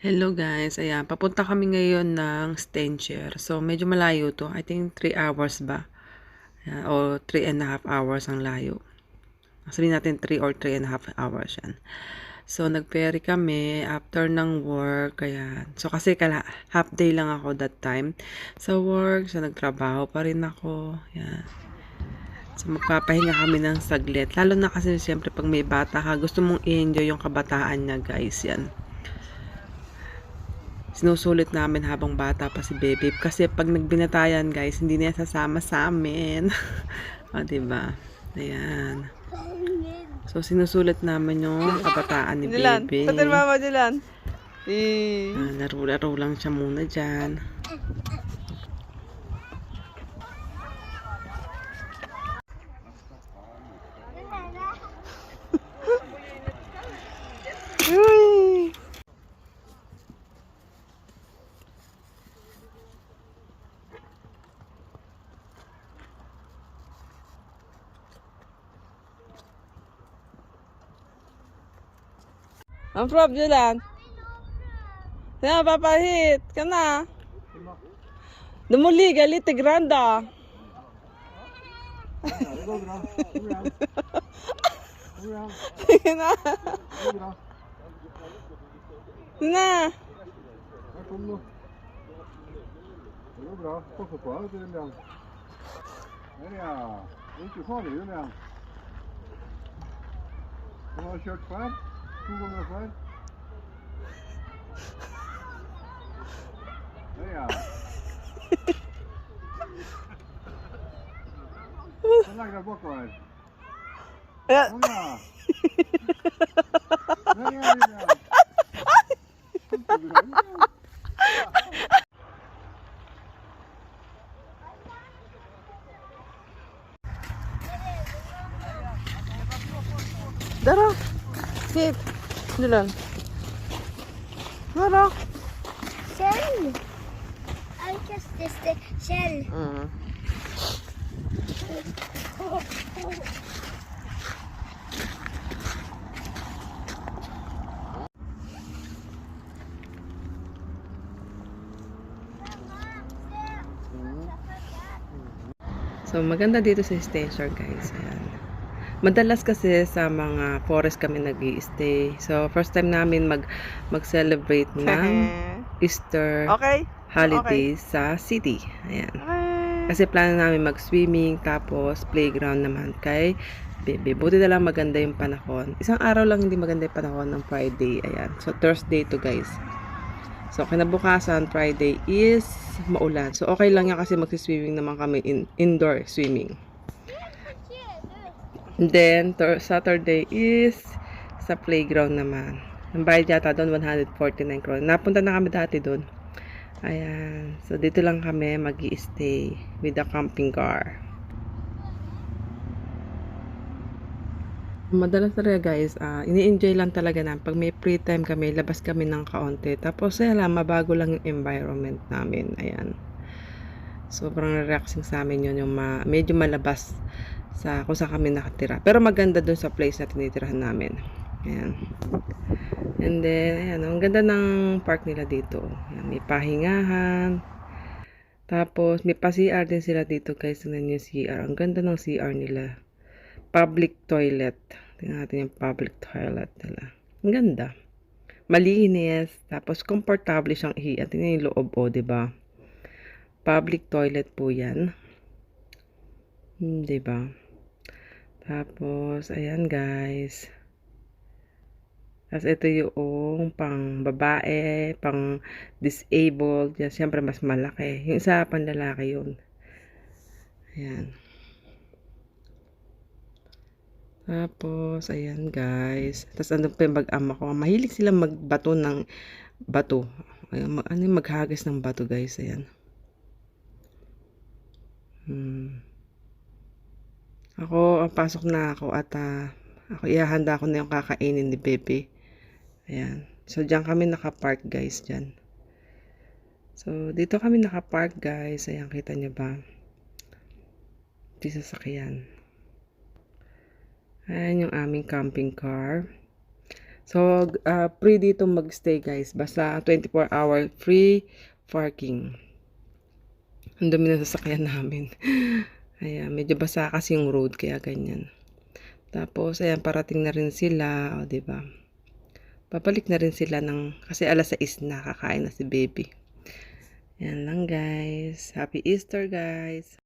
Hello guys, ayan, papunta kami ngayon ng Stencher. So, medyo malayo to. I think 3 hours ba? Ayan, o 3 and a half hours ang layo. Sabihin natin 3 or 3 and a half hours yan. So, nag-ferry kami after ng work. Ayan. So, kasi kala, half day lang ako that time. Sa work, so nagtrabaho pa rin ako. Ayan. So, magpapahinga kami ng saglit. Lalo na kasi siyempre pag may bata ka, gusto mong i-enjoy yung kabataan niya guys. Yan sinusulit namin habang bata pa si Bebe. Kasi pag nagbinatayan, guys, hindi na yan sasama sa amin. o, diba? Ayan. So, sinusulit namin yung kabataan ni Dilan, Bebe. patin mama Dilan. Eh, Ah, laro-laro lang siya muna dyan. I'm from Julan. Yeah, Papa hit. Kana. Dumuli galit granda. Kana. Na. Det går bra. Passa på deg, Julian. Der, ja. Det er ikke farlig, Julian. Du har kjørt før? toegang naar vijf? ja. Dan lag dat bok. Ja. Oh ja. Dilan. Dara. Kjell. I guess this the Kjell. Mm. So, maganda dito sa station, guys. Ayan. Madalas kasi sa mga forest kami nag stay So, first time namin mag mag-celebrate ng Easter okay. holiday sa city. Ayan. Okay. Kasi plano namin mag-swimming, tapos playground naman kay Bebe. Buti na lang maganda yung panahon. Isang araw lang hindi maganda yung panahon ng Friday. Ayan. So, Thursday to guys. So, kinabukasan, Friday is maulan. So, okay lang yan kasi magsiswimming naman kami in indoor swimming. And then, Saturday is sa playground naman. Ang bayad yata doon, 149 kroner. Napunta na kami dati doon. Ayan. So, dito lang kami mag stay with the camping car. Madalas talaga guys, ah, ini-enjoy lang talaga na pag may free time kami, labas kami ng kaunti. Tapos, lang, mabago lang yung environment namin. Ayan. Sobrang relaxing sa amin yun, yung ma- medyo malabas sa kung saan kami nakatira. Pero maganda dun sa place na tinitirahan namin. Ayan. And then, ayan, ang ganda ng park nila dito. Ayan, may pahingahan. Tapos, may pa-CR din sila dito guys. Tingnan niyo CR. Ang ganda ng CR nila. Public toilet. Tingnan natin yung public toilet nila. Ang ganda. Malinis. Tapos, komportable siyang ihiyan. Tingnan yung loob o, di ba? Public toilet po yan. Hmm, di ba? Tapos, ayan guys. Tapos ito yung pang babae, pang disabled. Yan, siyempre mas malaki. Yung isa pang lalaki yun. Ayan. Tapos, ayan guys. Tapos ano pa yung bag-ama ko. Mahilig silang magbato ng bato. Ayan, ano yung maghagis ng bato guys. Ayan. Hmm. Ako, ah, pasok na ako at ah, ako ihahanda ko na yung kakainin ni Bebe. Ayan. So, diyan kami nakapark guys, diyan. So, dito kami nakapark guys. Ayan, kita niyo ba? Di sasakyan. Ayan yung aming camping car. So, uh, free dito magstay guys. Basta 24 hour free parking. Ang dami na sasakyan namin. Ayan, medyo basa kasi yung road kaya ganyan. Tapos, ayan, parating na rin sila. O, diba? Papalik na rin sila ng, kasi alas 6 na, kakain na si baby. Yan lang guys. Happy Easter guys.